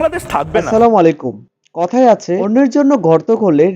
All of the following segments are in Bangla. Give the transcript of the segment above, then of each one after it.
বাংলাদেশ থাকবে না। আলাইকুম। আছে, অন্যের জন্য গর্ত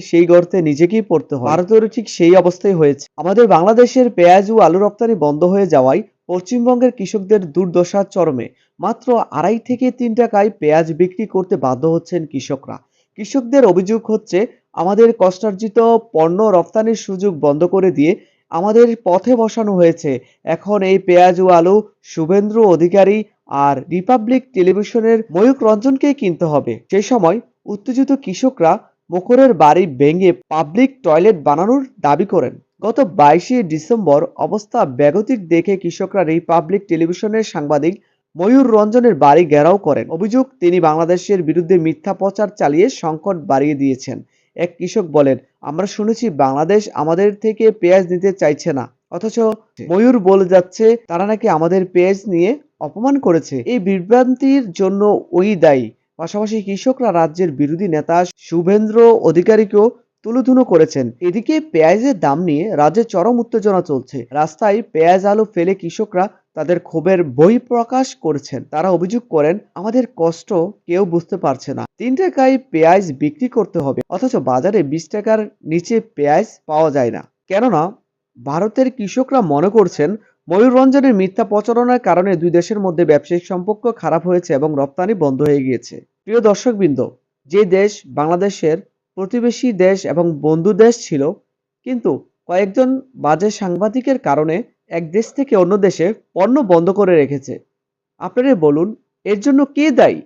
সেই গর্তে নিজেকেই পড়তে হয়। ভারতেরও ঠিক সেই অবস্থাই হয়েছে। আমাদের বাংলাদেশের পেঁয়াজ ও আলু রপ্তানি বন্ধ হয়ে যাওয়ায় পশ্চিমবঙ্গের কৃষকদের দুর্দশার চরমে। মাত্র আড়াই থেকে তিন টাকায় পেঁয়াজ বিক্রি করতে বাধ্য হচ্ছেন কৃষকরা। কৃষকদের অভিযোগ হচ্ছে, আমাদের কষ্টার্জিত পণ্য রপ্তানির সুযোগ বন্ধ করে দিয়ে আমাদের পথে বসানো হয়েছে। এখন এই পেঁয়াজ ও আলু শুভেন্দ্র অধিকারী আর রিপাবলিক টেলিভিশনের ময়ূক রঞ্জনকেই কিনতে হবে। সেই সময় উত্তেজিত কৃষকরা মকরের বাড়ি ভেঙে পাবলিক টয়লেট বানানোর দাবি করেন। গত বাইশে ডিসেম্বর অবস্থা বেগতিক দেখে কৃষকরা রিপাবলিক টেলিভিশনের সাংবাদিক ময়ূর রঞ্জনের বাড়ি ঘেরাও করেন। অভিযোগ, তিনি বাংলাদেশের বিরুদ্ধে মিথ্যা প্রচার চালিয়ে সংকট বাড়িয়ে দিয়েছেন। এক কৃষক বলেন, আমরা শুনেছি বাংলাদেশ আমাদের থেকে পেঁয়াজ নিতে চাইছে না। অথচ ময়ূর বলে যাচ্ছে, তারা নাকি আমাদের পেঁয়াজ নিয়ে অপমান করেছে। এই বিভ্রান্তির জন্য ওই দায়ী। পাশাপাশি কৃষকরা রাজ্যের বিরোধী নেতা শুভেন্দ্র অধিকারীকেও তুলোধুনো করেছেন। এদিকে পেঁয়াজের দাম নিয়ে রাজ্যে চরম উত্তেজনা চলছে। রাস্তায় পেঁয়াজ আলু ফেলে কৃষকরা তাদের ক্ষোভের বই প্রকাশ করেছেন। তারা অভিযোগ করেন, আমাদের কষ্ট কেউ বুঝতে পারছে না। তিন টাকায় পেঁয়াজ বিক্রি করতে হবে, অথচ বাজারে বিশ টাকার নিচে পেঁয়াজ পাওয়া যায় না। কেননা ভারতের কৃষকরা মনে করছেন ময়ূররঞ্জনের মিথ্যা প্রচারণার কারণে দুই দেশের মধ্যে ব্যবসায়িক সম্পর্ক খারাপ হয়েছে এবং রপ্তানি বন্ধ হয়ে গিয়েছে। প্রিয় দর্শকবৃন্দ, যে দেশ বাংলাদেশের প্রতিবেশী দেশ এবং বন্ধু দেশ ছিল, কিন্তু কয়েকজন বাজে সাংবাদিকের কারণে এক দেশ থেকে অন্য দেশে পণ্য বন্ধ করে রেখেছে। আপনারা বলুন, এর জন্য কে দায়ী?